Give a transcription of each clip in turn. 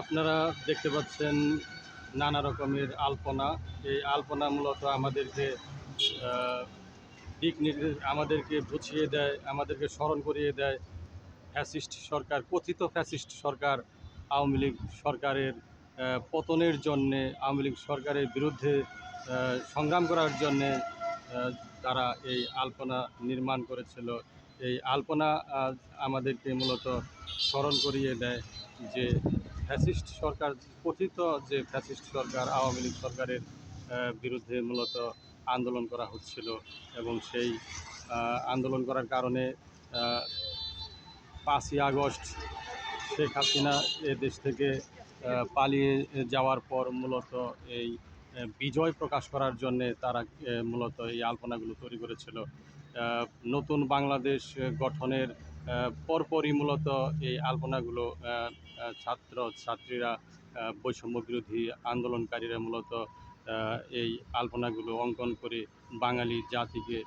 আপনারা দেখতে পাচ্ছেন নানা রকমের আলপনা। এই আলপনা মূলত আমাদেরকে দিক নির্দেশ আমাদেরকে বুঝিয়ে দেয়, আমাদেরকে স্মরণ করিয়ে দেয়। ফ্যাসিস্ট সরকার, কথিত ফ্যাসিস্ট সরকার, আওয়ামী লীগ সরকারের পতনের জন্যে, আওয়ামী লীগ সরকারের বিরুদ্ধে সংগ্রাম করার জন্যে তারা এই আলপনা নির্মাণ করেছিল। এই আলপনা আমাদেরকে মূলত স্মরণ করিয়ে দেয় যে ফ্যাসিস্ট সরকার, কথিত যে ফ্যাসিস্ট সরকার, আওয়ামী লীগ সরকারের বিরুদ্ধে মূলত আন্দোলন করা হচ্ছিল এবং সেই আন্দোলন করার কারণে পাঁচই আগস্ট শেখ হাসিনা এ দেশ থেকে পালিয়ে যাওয়ার পর মূলত এই বিজয় প্রকাশ করার জন্যে তারা মূলত এই আলপনাগুলো তৈরি করেছিল। নতুন বাংলাদেশ গঠনের পরপরই মূলত এই আলপনাগুলো ছাত্র, ছাত্রীরা বৈষম্য বিরোধী আন্দোলনকারীরা মূলত এই আলপনাগুলো অঙ্কন করে বাঙালি জাতিকে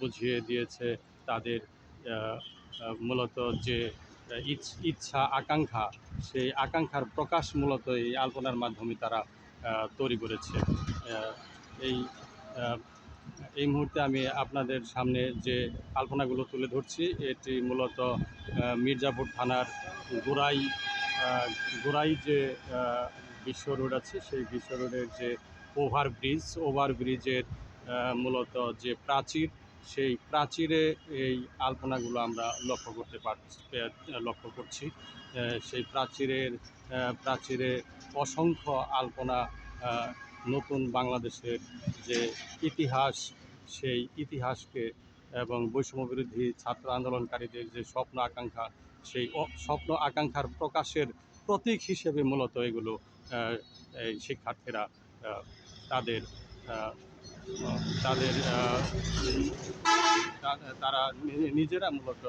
বুঝিয়ে দিয়েছে তাদের মূলত যে ইচ্ছা আকাঙ্ক্ষা, সেই আকাঙ্ক্ষার প্রকাশ মূলত এই আলপনার মাধ্যমে তারা তৈরি করেছে। এই এই মুহূর্তে আমি আপনাদের সামনে যে আলপনাগুলো তুলে ধরছি, এটি মূলত মির্জাপুর থানার গোড়াই গোড়াই যে বিশ্ব রোড আছে, সেই বিশ্ব রোডের যে ওভার ব্রিজ, ওভার ব্রিজের মূলত যে প্রাচীর, সেই প্রাচীরে এই আলপনাগুলো আমরা লক্ষ্য করতে পারছি লক্ষ্য করছি। সেই প্রাচীরের প্রাচীরে অসংখ্য আলপনা নতুন বাংলাদেশের যে ইতিহাস, সেই ইতিহাসকে এবং বৈষম্য বিরোধী ছাত্র আন্দোলনকারীদের যে স্বপ্ন আকাঙ্ক্ষা, সেই স্বপ্ন আকাঙ্ক্ষার প্রকাশের প্রতীক হিসেবে মূলত এগুলো এই শিক্ষার্থীরা তাদের তাদের তারা নিজেরা মূলত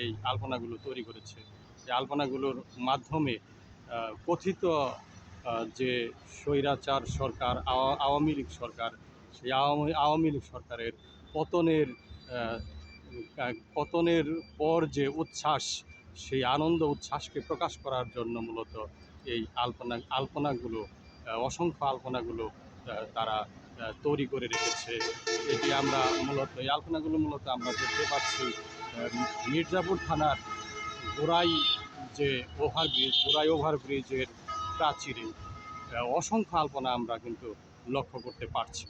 এই আলপনাগুলো তৈরি করেছে। এই আলপনাগুলোর মাধ্যমে কথিত যে স্বৈরাচার সরকার আওয়ামী লীগ সরকার, সেই আওয়ামী আওয়ামী লীগ সরকারের পতনের পতনের পর যে উচ্ছ্বাস, সেই আনন্দ উচ্ছ্বাসকে প্রকাশ করার জন্য মূলত এই আলপনা, আলপনাগুলো অসংখ্য আলপনাগুলো তারা তৈরি করে রেখেছে। এটি আমরা মূলত, এই আলপনাগুলো মূলত আমরা দেখতে পাচ্ছি মির্জাপুর থানার গোড়াই যে ওভারব্রিজ, গোড়াই ওভারব্রিজের প্রাচীরে। অসংখ্য আলপনা আমরা কিন্তু লক্ষ্য করতে পারছি।